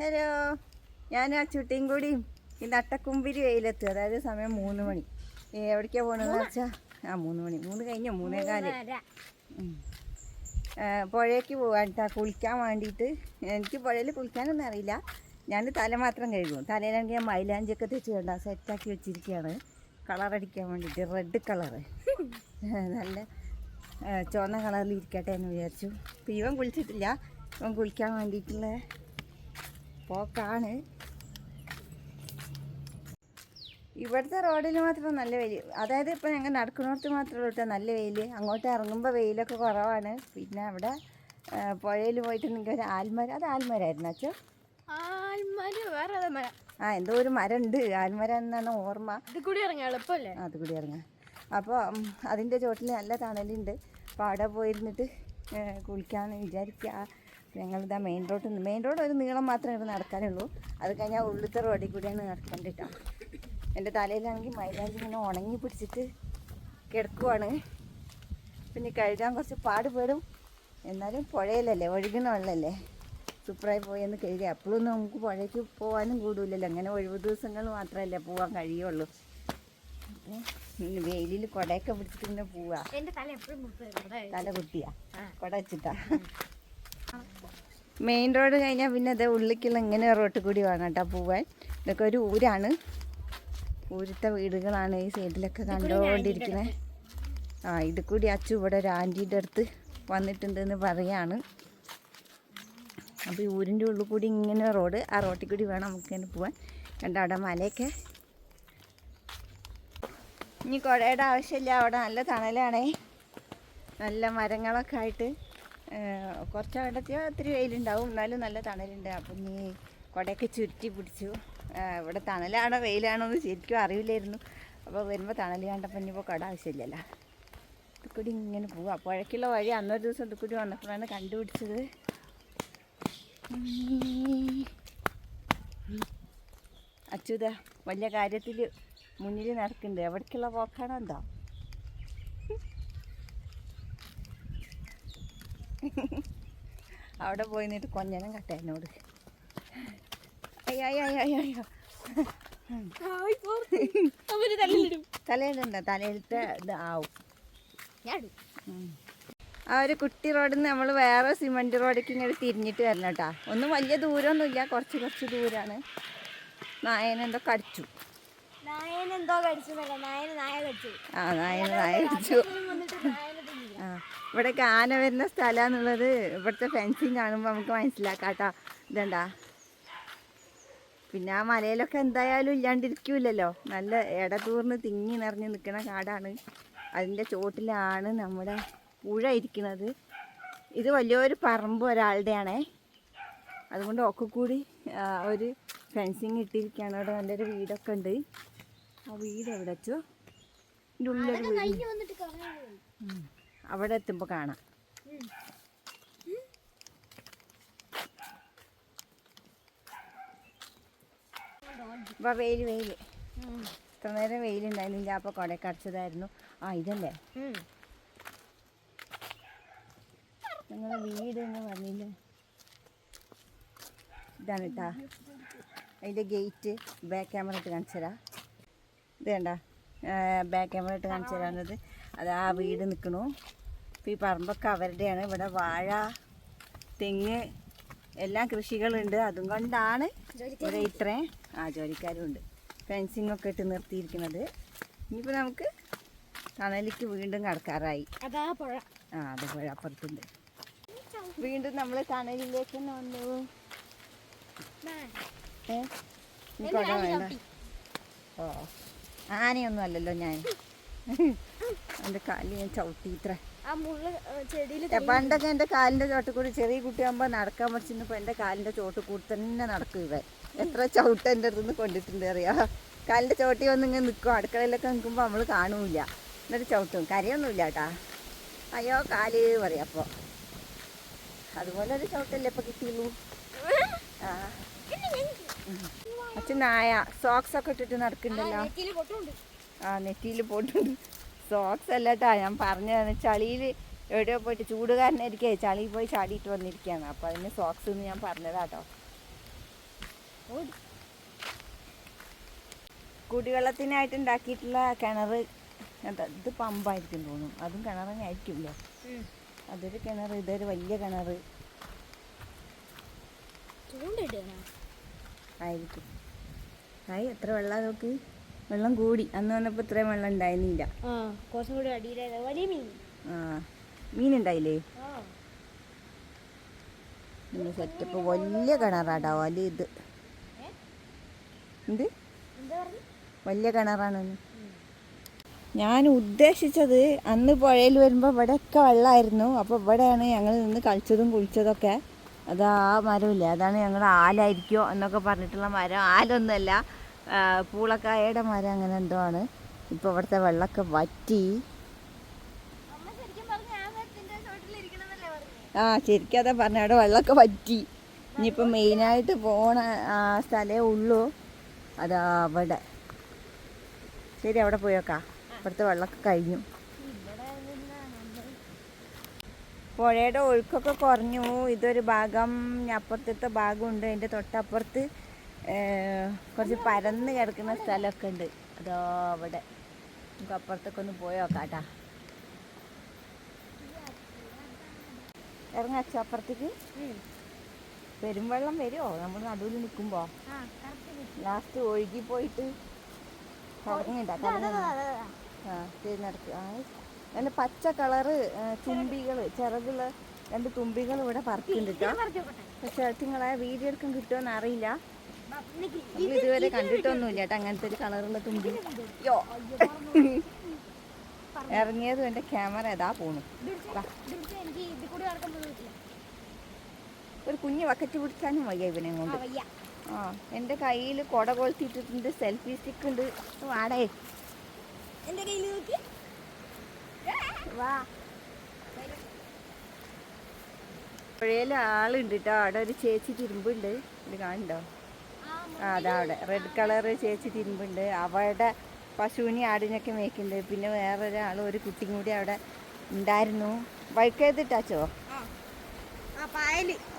Hello. ഞാൻ ആ ചുട്ടിയും കൂടിയും ഈ നട്ടക്കുമ്പിരി വെയിലെത്തു അതായത് സമയം മൂന്ന് മണി. എവിടേക്കാ പോകണമെന്ന് വെച്ചാൽ ആ മൂന്ന് മണി. മൂന്ന് കഴിഞ്ഞോ? മൂന്നേ കാൽ. പുഴയ്ക്ക് പോകാൻ കേട്ടോ കുളിക്കാൻ വേണ്ടിയിട്ട്. എനിക്ക് പുഴയിൽ കുളിക്കാനൊന്നും അറിയില്ല. ഞാൻ തല മാത്രം കഴുകും. തലയിലാണെങ്കിൽ ഞാൻ മൈലാഞ്ചൊക്കെ തെച്ച് കണ്ട സെറ്റാക്കി വെച്ചിരിക്കുകയാണ് കളർ അടിക്കാൻ വേണ്ടിയിട്ട് റെഡ് കളറ് നല്ല ചുവന്ന കളറിൽ ഇരിക്കട്ടെ എന്ന് വിചാരിച്ചു. ഇപ്പം ഇവൻ കുളിച്ചിട്ടില്ല. ഇവൻ കുളിക്കാൻ വേണ്ടിയിട്ടുള്ള പോക്കാണ്. ഇവിടുത്തെ റോഡിൽ മാത്രം നല്ല വെയിൽ അതായത് ഇപ്പോൾ ഞങ്ങൾ നടക്കുന്നിടത്ത് മാത്രമേ കേട്ടോ നല്ല വെയിൽ അങ്ങോട്ട് ഇറങ്ങുമ്പോൾ വെയിലൊക്കെ കുറവാണ്. പിന്നെ അവിടെ പുഴയിൽ പോയിട്ട് നിങ്ങൾക്ക് ഒരു ആൽമര അത് ആൽമരായിരുന്നു അച്ഛൻ ആ എന്തോ ഒരു മരം ഉണ്ട് ആൽമര എന്നാണ് ഓർമ്മ. ഇത് കൂടി ഇറങ്ങി അത് കൂടി ഇറങ്ങാം. അപ്പോൾ അതിന്റെ ചോട്ടിൽ നല്ല തണലുണ്ട്. അപ്പോൾ അവിടെ പോയിരുന്നിട്ട് കുളിക്കാമെന്ന് വിചാരിക്കുക ഞങ്ങളിതാ മെയിൻ റോഡ് നിന്ന് മെയിൻ റോഡ് ഒരു നീളം മാത്രമേ ഇവിടെ നടക്കാനുള്ളൂ. അത് കഴിഞ്ഞാൽ ഉള്ളിലത്തെ റോഡിൽ കൂടിയാണ് നടക്കേണ്ടിട്ടാണ് എന്റെ തലയിലാണെങ്കിൽ മൈലാഞ്ചി ഇങ്ങനെ ഉണങ്ങി പിടിച്ചിട്ട് കിടക്കുവാണ്. പിന്നെ കഴുകാൻ കുറച്ച് പാടുപെടും. എന്നാലും പുഴയിലല്ലേ ഒഴുകുന്ന വെള്ളമല്ലേ സൂപ്പറായി പോയെന്ന് കഴുകി അപ്പോഴൊന്നും നമുക്ക് പുഴയ്ക്ക് പോകാനും കൂടില്ലല്ലോ. അങ്ങനെ ഒഴിവ് ദിവസങ്ങൾ മാത്രമല്ലേ പോകാൻ കഴിയുള്ളൂ. വെയിലിൽ കുടയൊക്കെ പിടിച്ചിട്ട് പിന്നെ പോവാ. തല ആ. കുട വെച്ചിട്ടാ. മെയിൻ റോഡ് കഴിഞ്ഞാൽ പിന്നെ അത് ഉള്ളിക്കുള്ള ഇങ്ങനെ റോട്ട് കൂടി വേണം കേട്ടോ പോവാൻ. ഇതൊക്കെ ഒരു ഊരാണ്. ഊരത്തെ വീടുകളാണ് ഈ സൈഡിലൊക്കെ കണ്ടുകൊണ്ടിരിക്കുന്നത് ആ ഇത് കൂടി അച്ചു ഇവിടെ ഒരു ആന്റീന്റെ അടുത്ത് വന്നിട്ടുണ്ടെന്ന് പറയാണ്. അപ്പോൾ ഈ ഊരിന്റെ ഉള്ളിൽ കൂടി ഇങ്ങനെ റോഡ് ആ റോട്ടിൽ കൂടി വേണം നമുക്ക് ഇങ്ങനെ പോവാൻ. കണ്ട അവിടെ മലയൊക്കെ? ഇനി കുടയുടെ ആവശ്യമില്ല അവിടെ നല്ല തണലാണേ. നല്ല മരങ്ങളൊക്കെ ആയിട്ട്. കുറച്ച് അവിടത്തെയോ ഒത്തിരി വെയിലുണ്ടാവും. എന്നാലും നല്ല തണലുണ്ട്. അപ്പം നീ കുടയൊക്കെ ചുരുട്ടി പിടിച്ചു. ഇവിടെ തണലാണോ വെയിലാണോ എന്ന് ശരിക്കും അറിയില്ലായിരുന്നു. അപ്പോൾ വരുമ്പോൾ തണൽ കണ്ടപ്പോൾ ഇനിയിപ്പോൾ കുട ആവശ്യമില്ലല്ലോ. ഇതുക്കൂടി ഇങ്ങനെ ഇങ്ങനെ പോവാ. പുഴയ്ക്കുള്ള വഴി അന്നൊരു ദിവസം ഇതുക്കൂടി കൂടി വന്നപ്പോഴാണ് കണ്ടുപിടിച്ചത്. അച്യുത വലിയ കാര്യത്തിൽ മുന്നിൽ നടക്കുന്നുണ്ട് എവിടേക്കുള്ള പോക്കാണോ എന്തോ അവിടെ പോയി നിന്നിട്ട് കൊഞ്ഞനം കട്ട എന്നോട്. അയ്യോ അയ്യോ തലയിലുണ്ടോ തലയിലത്തെ ഇത് ആവും. ആ ഒരു കുട്ടി റോഡിൽ നിന്ന് നമ്മൾ വേറെ സിമന്റ് റോഡിലേക്ക് ഇങ്ങനെ തിരിഞ്ഞിട്ട് വരണം കേട്ടോ. ഒന്നും വലിയ ദൂരമൊന്നുമില്ല കുറച്ച് കുറച്ച് ദൂരമാണ് നായനെന്തോ കടിച്ചു. നായനെന്തോ കടിച്ചു ആ നായനെ നായ കടിച്ചു. ഇവിടേക്ക് ആന വരുന്ന സ്ഥലമാണെന്നുള്ളത് ഇവിടുത്തെ ഫെൻസിങ് കാണുമ്പോൾ നമുക്ക് മനസ്സിലാക്കാട്ടോ. ഇതുണ്ടാ പിന്നെ ആ മലയിലൊക്കെ എന്തായാലും ഇല്ലാണ്ടിരിക്കൂലല്ലോ. നല്ല ഇടതൂർന്ന് തിങ്ങി നിറഞ്ഞ് നിൽക്കുന്ന കാടാണ്. അതിന്റെ ചോട്ടിലാണ് നമ്മുടെ പുഴ ഇരിക്കുന്നത് ഇത് വലിയൊരു പറമ്പ് ഒരാളുടെയാണേ. അതുകൊണ്ട് ഒക്കെ കൂടി ഒരു ഫെൻസിങ് ഇട്ടിരിക്കുകയാണ്. അവിടെ നല്ലൊരു വീടൊക്കെ ഉണ്ട്. ആ വീട് എവിടെ വെച്ചോ? ഇതിന്റെ ഉള്ളിലൊരു വീട് അവിടെ എത്തുമ്പോൾ കാണാം. അപ്പോൾ വെയിൽ വെയിൽ ഇത്ര നേരം വെയിലുണ്ടായിരുന്നില്ല അപ്പോൾ കുടയൊക്കെ അടച്ചതായിരുന്നു. ആ ഇതല്ലേ? നിങ്ങളുടെ വീട് എന്ന് പറഞ്ഞില്ലേ? ഇതാണ് കേട്ടാ അതിന്റെ ഗേറ്റ് ബാക്ക് ക്യാമറ ഇട്ട് കാണിച്ചു തരാം. ഇത് കണ്ട? ബാക്ക് ക്യാമറ ഇട്ട് കാണിച്ചു തരാവുന്നത് അത് ആ വീട് നിൽക്കണു ഇപ്പോൾ ഈ പറമ്പൊക്കെ അവരുടെയാണ്. ഇവിടെ വാഴ തെങ്ങ് എല്ലാം കൃഷികളുണ്ട്. അതും കൊണ്ടാണ് ഇവിടെ ഇത്രയും ആ ജോലിക്കാരും ഉണ്ട് ഫെൻസിങ് ഒക്കെ ഇട്ട് നിർത്തിയിരിക്കുന്നത്. ഇനിയിപ്പോൾ നമുക്ക് തണലിക്ക് വീണ്ടും കടക്കാറായി. അതാ പുഴ. ആ അത് പുഴ അപ്പുറത്തുണ്ട്. വീണ്ടും നമ്മൾ തണലിലേക്ക് തന്നെ വന്നു വേണ്ട. ഓ. ആനയൊന്നും അല്ലല്ലോ ഞാൻ. എന്റെ കാലിൽ ഞാൻ ചവിട്ടി ഇത്ര. ആ മുള്ള ചെടിയിൽ പണ്ടൊക്കെ എന്റെ കാലിന്റെ ചോട്ടിൽ കൂടി ചെറിയ കുട്ടിയാകുമ്പോൾ നടക്കാൻ പഠിച്ചിരുന്നപ്പോൾ എന്റെ കാലിന്റെ ചോട്ടിൽ കൂടി തന്നെ നടക്കും ഇവൻ. എത്ര ചവിട്ട് എന്റെ അടുത്ത് നിന്ന് കൊണ്ടിട്ടുണ്ട് അറിയാം? കാലിന്റെ ചോട്ടി വന്ന് ഇങ്ങനെ നിൽക്കും അടുക്കളയിലൊക്കെ നിൽക്കുമ്പോൾ നമ്മൾ കാണൂല എന്നിട്ട് ചവിട്ടും. കരയൊന്നുമില്ല കേട്ടാ. അയ്യോ കാൽ പറയാം അപ്പോൾ അതുപോലെ ഒരു ചവിട്ടല്ലേ ഇപ്പം കിട്ടിയുള്ളൂ. ആ. അച്ഛൻ നായ സോക്സ് ഒക്കെ ഇട്ടിട്ട് നടക്കുന്നുണ്ടല്ലോ. പൊട്ടുണ്ട്. ആ നെറ്റിയിൽ പോയിട്ടുണ്ട് സോക്സ് അല്ല കേട്ടോ ഞാൻ പറഞ്ഞതാണ് ചളിയിൽ എവിടെയോ പോയിട്ട് ചൂടുകാരനായിരിക്കേ ചളിയിൽ പോയി ചാടിയിട്ട് വന്നിരിക്കുകയാണ് അപ്പോൾ അതിന് സോക്സ് എന്ന് ഞാൻ പറഞ്ഞതാട്ടോ. കുടിവെള്ളത്തിനായിട്ട് ഉണ്ടാക്കിയിട്ടുള്ള കിണർ എന്താ ഇത് പമ്പായിരിക്കും തോന്നും അതും കിണർ തന്നെ ആയിരിക്കുമല്ലോ അതൊരു കിണർ ഇതൊരു വലിയ കിണർ ആയിരിക്കും. ആയി എത്ര വെള്ളം നോക്ക്. വെള്ളം കൂടി. അന്ന് വന്നപ്പോൾ ഇത്രയും വെള്ളം ഉണ്ടായിരുന്നില്ല. കുറച്ചും കൂടി വലിയ മീൻ. ആ മീനുണ്ടായില്ലേ പിന്നെ സെറ്റപ്പ് വലിയ കിണറാടാ വലിയ ഇത്. എന്ത്? വലിയ കിണറാണ് ഞാൻ ഉദ്ദേശിച്ചത് അന്ന് പുഴയിൽ വരുമ്പോൾ ഇവിടെയൊക്കെ വെള്ളമായിരുന്നു അപ്പോൾ ഇവിടെയാണ് ഞങ്ങൾ നിന്ന് കളിച്ചതും കുളിച്ചതൊക്കെ. അത് ആ മരമില്ലേ? അതാണ് ഞങ്ങളുടെ ആലായിരിക്കോ എന്നൊക്കെ പറഞ്ഞിട്ടുള്ള മരം. ആലൊന്നുമല്ല. പൂളക്കായയുടെ മരം അങ്ങനെ എന്തോ ആണ്. ഇപ്പോൾ ഇവിടുത്തെ വെള്ളമൊക്കെ വറ്റി. ആ ശരിക്കും അതാ പറഞ്ഞ. അവിടെ വെള്ളമൊക്കെ വറ്റി. ഇനിയിപ്പോൾ മെയിനായിട്ട് പോണ ആ സ്ഥലമേ ഉള്ളൂ. അതാ അവിടെ. ശരി അവിടെ പോയോക്കാ ഇവിടുത്തെ വെള്ളമൊക്കെ കഴിഞ്ഞു. പുഴയുടെ ഒഴുക്കൊക്കെ കുറഞ്ഞു. ഇതൊരു ഭാഗം അപ്പുറത്തെ ഭാഗമുണ്ട് അതിന്റെ തൊട്ടപ്പുറത്ത് കുറച്ച് പരന്ന് കിടക്കുന്ന സ്ഥലമൊക്കെ ഉണ്ട്. അതോ അവിടെ? നമുക്ക് അപ്പുറത്തൊക്കെ ഒന്ന് പോയി നോക്കാട്ടാ. ഇറങ്ങാച്ചോ അപ്പുറത്തേക്ക്? പെരുംവെള്ളം വരുമോ നമ്മൾ നടുവിൽ നിൽക്കുമ്പോ ലാസ്റ്റ് ഒഴുകി പോയിട്ട് കറങ്ങിണ്ട ആ നല്ല പച്ച കളറ് തുമ്പികൾ ചിറകുള്ള രണ്ട് തുമ്പികൾ ഇവിടെ പറക്കുന്നുണ്ട് കേട്ടോ പക്ഷെ നിങ്ങളെ വീഡിയോ എടുക്കാൻ കിട്ടുമോ അറിയില്ല. നമ്മൾ ഇതുവരെ കണ്ടിട്ടൊന്നുമില്ല കേട്ടോ. അങ്ങനത്തെ ഒരു കളറുള്ള തുമ്പി. യോ ഇറങ്ങിയതും എന്റെ ക്യാമറ ഏതാ പോണു. ഒരു കുഞ്ഞ് വക്കറ്റ് പിടിച്ചാനും വയ്യ ഇവനെ കൊണ്ട്. ആ എന്റെ കയ്യിൽ കൊട കൊളുത്തിയിട്ടിട്ടുണ്ട് സെൽഫി സ്റ്റിക്ക് ഉണ്ട്. വാടേ എന്റെ കയ്യിൽ നോക്കി. വാ. പുഴയിൽ ആളുണ്ട് കേട്ടോ. അവിടെ ഒരു ചേച്ചി തിരുമ്പുണ്ട്. ഇത് കാണുന്നുണ്ടോ? ആ അതാ അവിടെ. റെഡ് കളർ ചേച്ചി തിരുമ്പുണ്ട്. അവളുടെ പശുവിനെ ആടിനൊക്കെ മേക്കുന്നുണ്ട് പിന്നെ വേറൊരാൾ ഒരു കുട്ടിയും കൂടി അവിടെ ഉണ്ടായിരുന്നു. വഴിക്കേതിട്ടാച്ചോ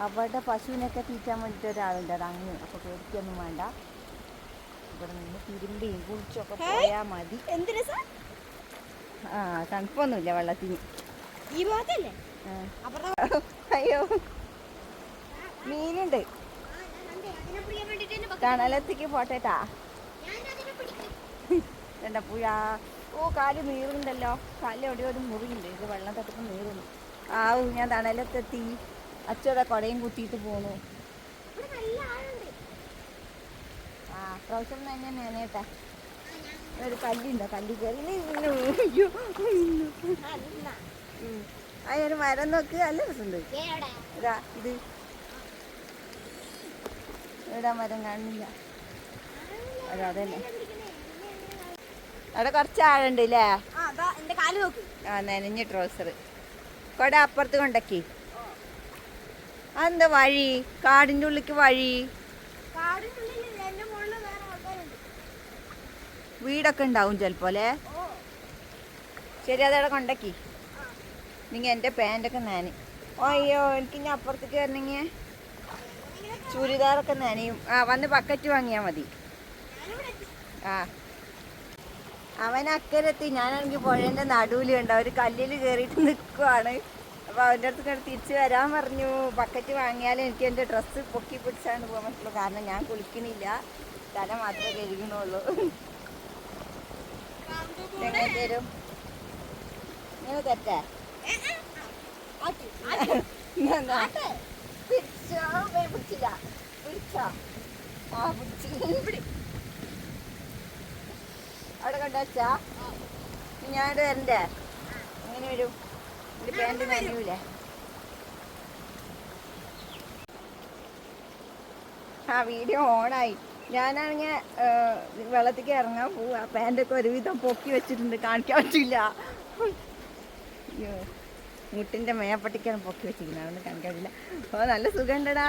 അവളുടെ പശുവിനൊക്കെ തീറ്റാൻ വേണ്ടിയിട്ട് ഒരാളുണ്ട്. അത് അങ്ങ് അപ്പോൾ പേടിക്കൊന്നും വേണ്ട. ഇവിടെ നിന്ന് തിരുമ്പിയും കുളിച്ചൊക്കെ പോയാൽ മതി. ആ തണുപ്പൊന്നുമില്ല വെള്ളത്തിന്. അയ്യോ. മീനുണ്ട്. വേണ്ടിട്ട് തണലത്തേക്ക് പോട്ടേട്ടാ എന്താ പുഴ. ഓ കാൽ നീറുണ്ടല്ലോ കാലിൽ എവിടെയോ ഒരു മുറിയുണ്ട്. ഇത് വെള്ളം തട്ടുമ്പോൾ നീറുന്നു. ആ ഞാൻ തണലത്തെത്തി. അച്ചോടെ കുടയും കുത്തിയിട്ട് ആളുണ്ട് ആ പ്രാവശ്യം തന്നെ നേനേട്ടെ ഒരു കല്ലുണ്ടോ? കല്ല് കയറി. നിന്നു. ആ ഒരു മരം നോക്ക്. നല്ല രസമുണ്ട്. ഇത്. ഇവിടെ മരം അതെ അതന്നെ. അവിടെ കുറച്ച് ആഴുണ്ട് അല്ലേ ആ നനഞ്ഞ ട്രോസർ. കൊട അപ്പുറത്ത് കൊണ്ടക്കി. അതെന്താ വഴി? കാടിന്റെ ഉള്ളിക്ക് വഴി? എന്റെ വീടൊക്കെ ഉണ്ടാവും ചിലപ്പോ അല്ലേ ശരി അതവിടെ കൊണ്ടക്കി. നിങ്ങൾ എന്റെ പാന്റൊക്കെ നാന് അയ്യോ എനിക്ക് ഇനി അപ്പുറത്തേക്ക് വരണമെങ്കിൽ ചുരിദാറൊക്കെ നനയും ആ വന്ന് ബക്കറ്റ് വാങ്ങിയാൽ മതി ആ അവൻ അക്കരത്തി ഞാനാണെങ്കിൽ പുഴേന്റെ നടുവിൽ ഉണ്ട് അവർ കല്ലിൽ കയറിയിട്ട് നിൽക്കുവാണ് അപ്പോൾ അവന്റെ അടുത്ത് കണ്ട് തിരിച്ച് വരാൻ പറഞ്ഞു ബക്കറ്റ് വാങ്ങിയാലേ എനിക്ക് എന്റെ ഡ്രസ്സ് പൊക്കി പിടിച്ചാണ് പോകാൻ പറ്റുള്ളൂ കാരണം ഞാൻ കുളിക്കണില്ല തല മാത്രമേ കഴുകണുള്ളൂ തരും നിങ്ങൾ തെറ്റേ? പിടിച്ചോ പിടിച്ചില്ല പിടിച്ചോ ആ പിടിച്ചു പിടി അവിടെ കണ്ടാച്ചാ ഞാനിവിടെ വരണ്ടേ? എങ്ങനെ വരും. എന്റെ പാന്റ് നനയൂലേ ആ വീഡിയോ ഓണായി. ഞാനാണെങ്കിൽ വെള്ളത്തേക്ക് ഇറങ്ങാൻ പോവാ. പാന്റൊക്കെ ഒരുവിധം പൊക്കി വെച്ചിട്ടുണ്ട്. കാണിക്കാൻ പറ്റില്ല. അയ്യോ. മുട്ടിന്റെ മേപ്പട്ടിക്കാണ് പൊക്കി വെച്ചിരിക്കുന്നത്. അതുകൊണ്ട് കാണിക്കാൻ പറ്റില്ല ഓ നല്ല സുഖമുണ്ടടാ.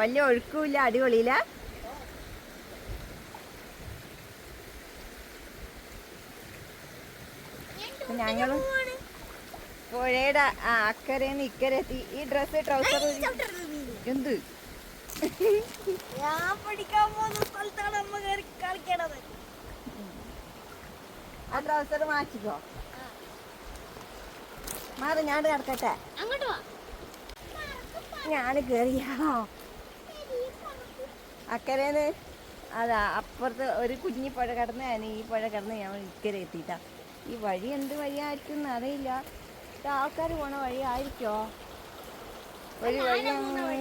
വലിയ ഒഴുക്കുമില്ല അടിപൊളിയില്ല. ഞങ്ങളും പുഴയുടെ ആ അക്കരയിൽ നിന്ന് ഇക്കരെ എത്തി ഈ ഡ്രസ് ട്രൗസർ എന്ത്? ഞാൻ പഠിക്കാൻ പോകുന്ന സ്ഥലത്താണ് അമ്മ കയറി കളിക്കണത്. ആ ട്രൗസർ മാറ്റിക്കോ. മാറി ഞാൻ കിടക്കട്ടെ. ഞാൻ കയറിയാണോ അക്കരേന്ന് അതാ അപ്പുറത്ത് ഒരു കുഞ്ഞി പുഴ കടന്ന് ഞാൻ ഈ പുഴ കടന്ന് ഞാൻ ഇക്കരെ എത്തിയിട്ടാ. ഈ വഴി എന്ത് വഴിയായിരിക്കും അറിയില്ല. ആൾക്കാർ പോണ വഴി ആയിരിക്കോ ഒരു വഴി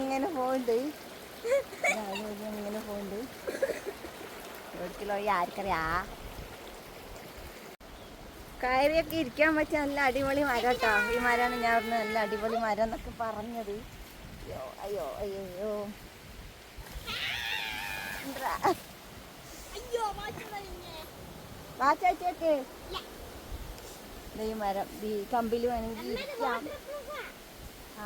ഇങ്ങനെ പോകുന്നുണ്ട് ഇങ്ങനെ പോകുന്നുണ്ട് ഒരിക്കലും ആർക്കറിയാ? കയറിയൊക്കെ ഇരിക്കാൻ പറ്റിയ നല്ല അടിപൊളി മരം കേട്ടോ ഈ മരമാണ് ഞാൻ പറഞ്ഞത് നല്ല അടിപൊളി മരം എന്നൊക്കെ പറഞ്ഞത്. അയ്യോ അയ്യോ അയ്യോ. അയ്യോ വാച്ചാച്ചേക്ക് ഈ മരം. ഈ കമ്പിൽ വേണമെങ്കിൽ ഇരിക്കാം. ആ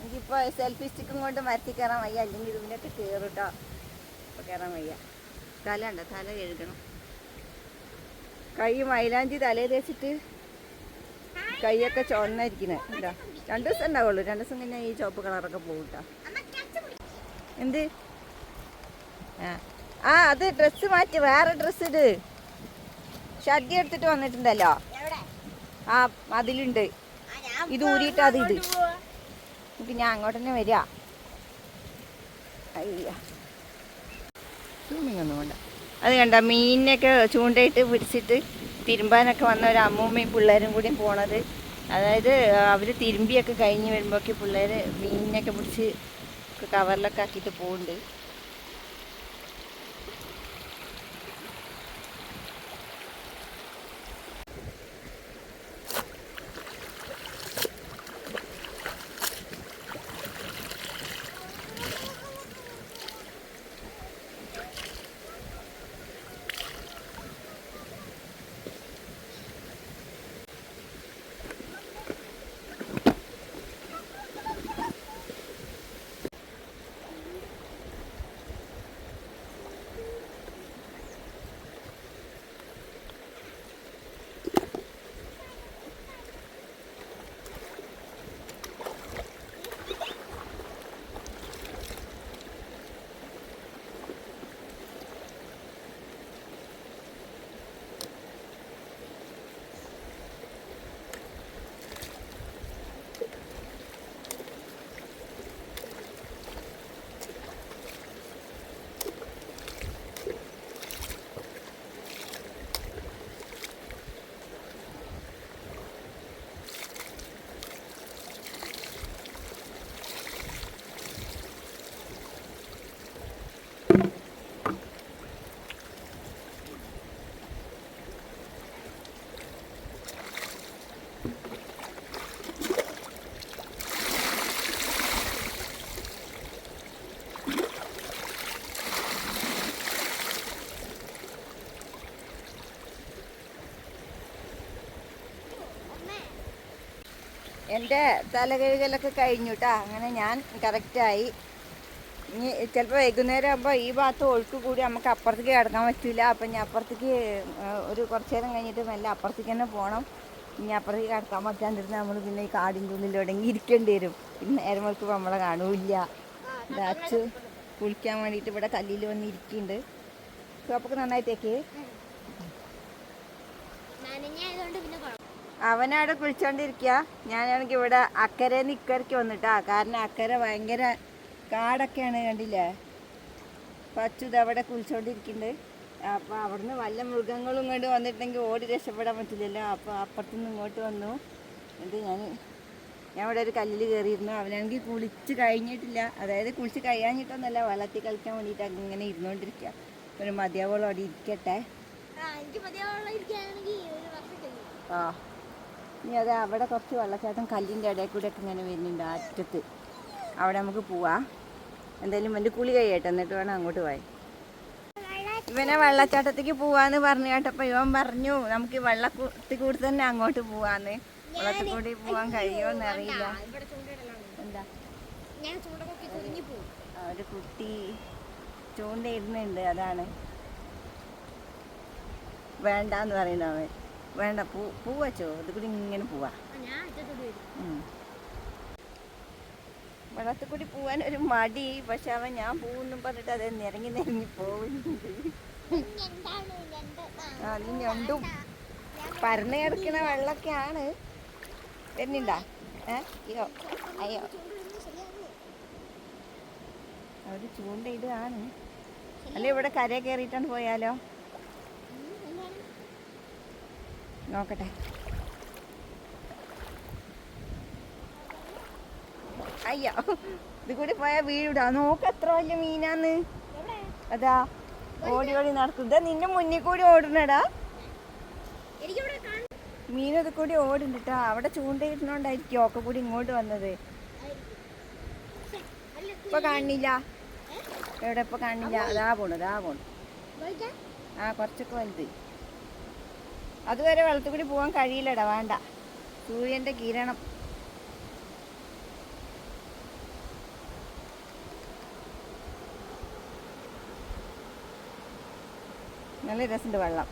എനിക്കിപ്പോൾ സെൽഫി സ്റ്റിക്കും കൊണ്ട് മരത്തിൽ കയറാൻ വയ്യ. അല്ലെങ്കിൽ ഇതിനൊക്കെ കയറും കേട്ടോ ഇപ്പോൾ കയറാൻ വയ്യ. തല ഉണ്ടോ തല കഴുകണം. കൈ മൈലാഞ്ചി തലേ തേച്ചിട്ട് കൈയൊക്കെ ചുവന്നായിരിക്കണേ. എന്താ രണ്ട് ദിവസം ഉണ്ടാവുള്ളൂ. രണ്ട് ദിവസം കഴിഞ്ഞാൽ ഈ ചുവപ്പ് കളറൊക്കെ പോകും കേട്ടോ എന്ത്? ആ അത് ഡ്രസ്സ് മാറ്റി വേറെ ഡ്രസ്സ് ഇട്. ഷഡ്ഡി എടുത്തിട്ട് വന്നിട്ടുണ്ടല്ലോ? ആ അതിലുണ്ട്. ഇത് ഊരിയിട്ട് അത് ഇട്. എനിക്ക് ഞാൻ അങ്ങോട്ട് തന്നെ വരിക അയ്യ. ഒന്നും അത് കണ്ട മീനിനൊക്കെ ചൂണ്ടയിട്ട് പിടിച്ചിട്ട് തിരുമ്പാനൊക്കെ വന്ന ഒരു അമ്മൂമ്മയും പിള്ളേരും കൂടി പോണത്. അതായത് അവർ തിരുമ്പിയൊക്കെ കഴിഞ്ഞ് വരുമ്പോഴൊക്കെ പിള്ളേർ മീനിനൊക്കെ പിടിച്ച് കവറിലൊക്കെ ആക്കിയിട്ട് പോകുന്നുണ്ട് എന്റെ തലകഴുകലൊക്കെ കഴിഞ്ഞു കേട്ടോ അങ്ങനെ ഞാൻ കറക്റ്റായി. ഇനി ചിലപ്പോൾ വൈകുന്നേരം ആകുമ്പോൾ ഈ ഭാഗത്ത് ഒഴുക്ക് കൂടി നമുക്ക് അപ്പുറത്തേക്ക് കിടക്കാൻ പറ്റില്ല അപ്പം ഞാൻ അപ്പുറത്തേക്ക് ഒരു കുറച്ച് നേരം കഴിഞ്ഞിട്ട് മെല്ലെ അപ്പുറത്തേക്ക് തന്നെ പോകണം ഇനി അപ്പുറത്തേക്ക് കിടക്കാൻ പറ്റാണ്ടിരുന്ന നമ്മൾ പിന്നെ ഈ കാടിന്റെ ഉള്ളിൽ ഉടങ്ങി ഇരിക്കേണ്ടി വരും. പിന്നെ നേരം വെളുക്കുമ്പോൾ നമ്മളെ കാണൂല്ല. അച്ഛ കുളിക്കാൻ വേണ്ടിയിട്ട് ഇവിടെ കല്ലിൽ വന്ന് ഇരിക്കുന്നുണ്ട് സോപ്പൊക്കെ നന്നായിട്ടേക്ക് പിന്നെ അവനവിടെ കുളിച്ചോണ്ടിരിക്കുക ഞാനാണെങ്കിൽ ഇവിടെ അക്കരെ ഇക്കരയ്ക്ക് വന്നിട്ടാ. കാരണം അക്കരെ ഭയങ്കര കാടൊക്കെയാണ് കണ്ടില്ലേ? പച്ചുത് അവിടെ കുളിച്ചോണ്ടിരിക്കുന്നുണ്ട് അപ്പോൾ അവിടുന്ന് വല്ല മൃഗങ്ങളും ഇങ്ങോട്ട് വന്നിട്ടുണ്ടെങ്കിൽ ഓടി രക്ഷപ്പെടാൻ പറ്റില്ലല്ലോ. അപ്പോൾ അപ്പുറത്തുനിന്ന് ഇങ്ങോട്ട് വന്നു. എന്നിട്ട് ഞാൻ ഞാൻ ഇവിടെ ഒരു കല്ലിൽ കയറിയിരുന്നു അവനാണെങ്കിൽ കുളിച്ച് കഴിഞ്ഞിട്ടില്ല. അതായത് കുളിച്ച് കഴിയാഞ്ഞിട്ടൊന്നല്ല വെള്ളത്തിൽ കളിക്കാൻ വേണ്ടിയിട്ട് അങ്ങനെ ഇരുന്നുകൊണ്ടിരിക്കുക ഒരു മതിയാവോളം അവിടെ ഇരിക്കട്ടെ. ആ. ഇനി അത് അവിടെ കുറച്ച് വെള്ളച്ചാട്ടം കല്ലിന്റെ ഇടയിൽ കൂടെ ഒക്കെ ഇങ്ങനെ വരുന്നുണ്ട് അറ്റത്ത് അവിടെ നമുക്ക് പോവാം. എന്തായാലും എന്റെ കുളി കഴിയട്ടെ എന്നിട്ട് വേണം അങ്ങോട്ട് പോയി ഇവനെ വെള്ളച്ചാട്ടത്തേക്ക് പോവാന്ന് പറഞ്ഞു കേട്ടപ്പോൾ ഇവൻ പറഞ്ഞു നമുക്ക് വെള്ളത്തിൽ കൂടി തന്നെ അങ്ങോട്ട് പോവാന്ന്. വെള്ളത്തിൽ കൂടി പോവാൻ കഴിയുമോന്ന് അറിയില്ല. എന്താ? ഒരു കുട്ടി ചൂണ്ടയിടുന്നുണ്ട് അതാണ്. വേണ്ടാന്ന് പറയുന്നവൻ വേണ്ട പൂ പൂ വച്ചോ. അത് കൂടി ഇങ്ങനെ പോവാ. വെള്ളത്തിൽ കൂടി പോവാൻ ഒരു മടി പക്ഷെ അവൻ ഞാൻ പോകുന്നു പറഞ്ഞിട്ട് അത് നിരങ്ങി നിരങ്ങി പോവുന്നുണ്ട്? ആ, നീ ഞണ്ടും പരന്ന് കിടക്കുന്ന വെള്ളമൊക്കെയാണ്. വരുന്നുണ്ടാ? ഏ? അയ്യോ അയ്യോ? അവർ ചൂണ്ടയിടുകയാണ് അല്ല ഇവിടെ കരയെ കയറിയിട്ടാണ് പോയാലോ? നോക്കട്ടെ. അയ്യോ ഇത് കൂടി പോയാൽ വീഴുടാ നോക്ക് എത്ര വലിയ മീനാന്ന്? അതാ ഓടി ഓടി നടക്കും. ഇതാ നിന്റെ മുന്നിൽ കൂടി ഓടണടാ. മീനത് മീൻ കൂടി ഓടുന്നുട്ടാ അവിടെ ചൂണ്ടയിടുന്നോണ്ടായിരിക്കും ഒക്കെ കൂടി ഇങ്ങോട്ട് വന്നത്. ഇപ്പൊ കാണില്ല. എവിടെ? ഇപ്പൊ കാണില്ല. അതാ പോണു അതാ പോണു? ആ കുറച്ചൊക്കെ വലുത്. അതുവരെ വെള്ളത്തിൽ പോകാൻ കഴിയില്ലടാ വേണ്ട. സൂര്യന്റെ കിരണം. നല്ല രസമുണ്ട് വെള്ളം.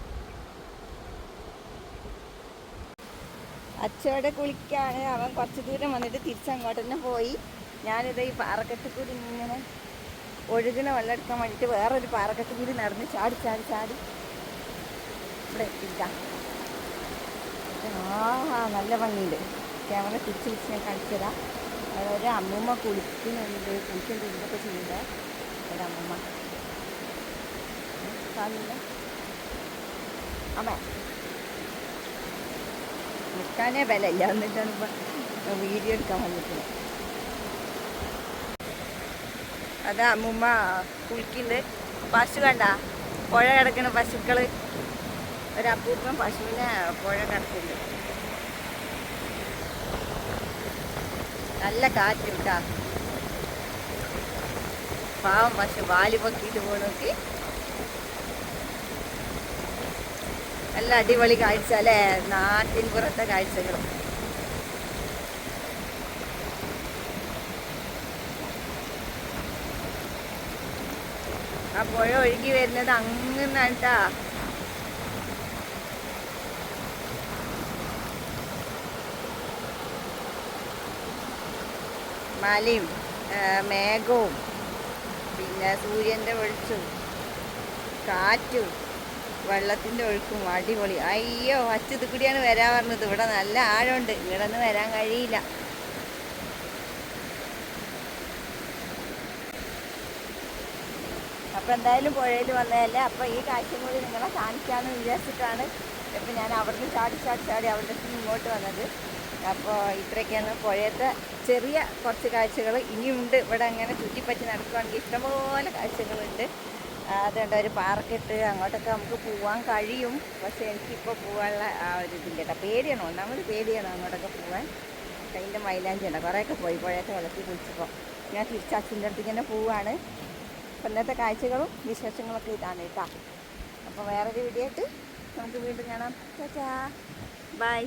അച്ചോടെ കുളിക്കാണ്. അവൻ കുറച്ച് ദൂരം വന്നിട്ട് തിരിച്ചങ്ങോട്ട് തന്നെ പോയി. ഞാനിത് ഈ പാറക്കെട്ട് കൂടി ഇങ്ങനെ ഒഴുകണ വെള്ളം എടുക്കാൻ വേണ്ടിയിട്ട് വേറൊരു പാറക്കെട്ട് കൂടി നടന്ന് ചാടി ചാടി ചാടി. ഇവിടെ എത്തിക്കാം. ആ നല്ല ഭംഗിയുണ്ട്. ക്യാമറ തിരിച്ച് വെച്ച് ഞാൻ കാണിച്ചു തരാം. അതായത് അമ്മൂമ്മ കുളിക്കുന്നുണ്ട്. കുളിക്കുന്നുണ്ട് ഇതൊക്കെ ചെയ്യുന്നത് ഒരു അമ്മൂമ്മ. കാണില്ല അമ്മ. നിൽക്കാനേ ബലമില്ല എന്നിട്ടാണ് ഇപ്പം വീഡിയോ എടുക്കാൻ വന്നിട്ടുള്ളത് അതാ അമ്മൂമ്മ കുളിക്കുന്നുണ്ട്. പശു കണ്ട? പുഴ കിടക്കുന്ന പശുക്കൾ. ഒരപ്പൂപ്പൻ പശുവിനെ പുഴ കിടക്കുന്നു. നല്ല കാറ്റ് കിട്ടാ പാവം പശു വാൽ പൊക്കിയിട്ട് പോണോക്കി നല്ല അടിപൊളി കാഴ്ച അല്ലേ? നാട്ടിൻ പുറത്തെ കാഴ്ചകളും ആ പുഴ ഒഴുകി വരുന്നത് അങ്ങനെ ട്ടാ. മലയും മേഘവും പിന്നെ സൂര്യന്റെ വെളിച്ചവും കാറ്റും വെള്ളത്തിന്റെ ഒഴുക്കും അടിപൊളി. അയ്യോ അച്ഛത് കൂടിയാണ് വരാൻ പറഞ്ഞത്. ഇവിടെ നല്ല ആഴമുണ്ട്. ഇവിടെ നിന്ന് വരാൻ കഴിയില്ല. അപ്പോൾ എന്തായാലും പുഴയിൽ വന്നതല്ലേ? അപ്പോൾ ഈ കാഴ്ചയും കൂടി നിങ്ങളെ കാണിക്കാമെന്ന് വിചാരിച്ചിട്ടാണ് ഇപ്പം ഞാൻ അവിടുന്ന് ചാടി ചാടി ചാടി അവിടെ ഇങ്ങോട്ട് വന്നത്. അപ്പോൾ ഇത്രയൊക്കെയാണ് പുഴയത്തെ ചെറിയ കുറച്ച് കാഴ്ചകൾ ഇനിയുണ്ട്. ഇവിടെ അങ്ങനെ ചുറ്റിപ്പറ്റി നടക്കുകയാണെങ്കിൽ ഇഷ്ടംപോലെ കാഴ്ചകളുണ്ട്. അതുകൊണ്ട് ഒരു പാർക്കിട്ട് അങ്ങോട്ടൊക്കെ നമുക്ക് പോകാൻ കഴിയും. പക്ഷേ എനിക്കിപ്പോൾ പോകാനുള്ള ആ ഒരു ഇതില്ല കേട്ടോ. പേടിയാണ്? ഒന്നാമത് പേടിയാണ് അങ്ങോട്ടൊക്കെ പോകാൻ അതിന്റെ മൈലാഞ്ചി ഉണ്ട്. കുറേയൊക്കെ പോയി. പുഴയൊക്കെ വെള്ളത്തിൽ കുളിച്ചപ്പോൾ. ഞാൻ തിരിച്ച് അച്ഛന്റെ അടുത്തേക്ക് തന്നെ പോവാണ്. അപ്പം ഇന്നത്തെ കാഴ്ചകളും വിശേഷങ്ങളൊക്കെ ഇതാണ് കേട്ടോ. അപ്പോൾ വേറൊരു വീഡിയോ ആയിട്ട് നമുക്ക് വീണ്ടും കാണാം. ചേച്ചാ ബൈ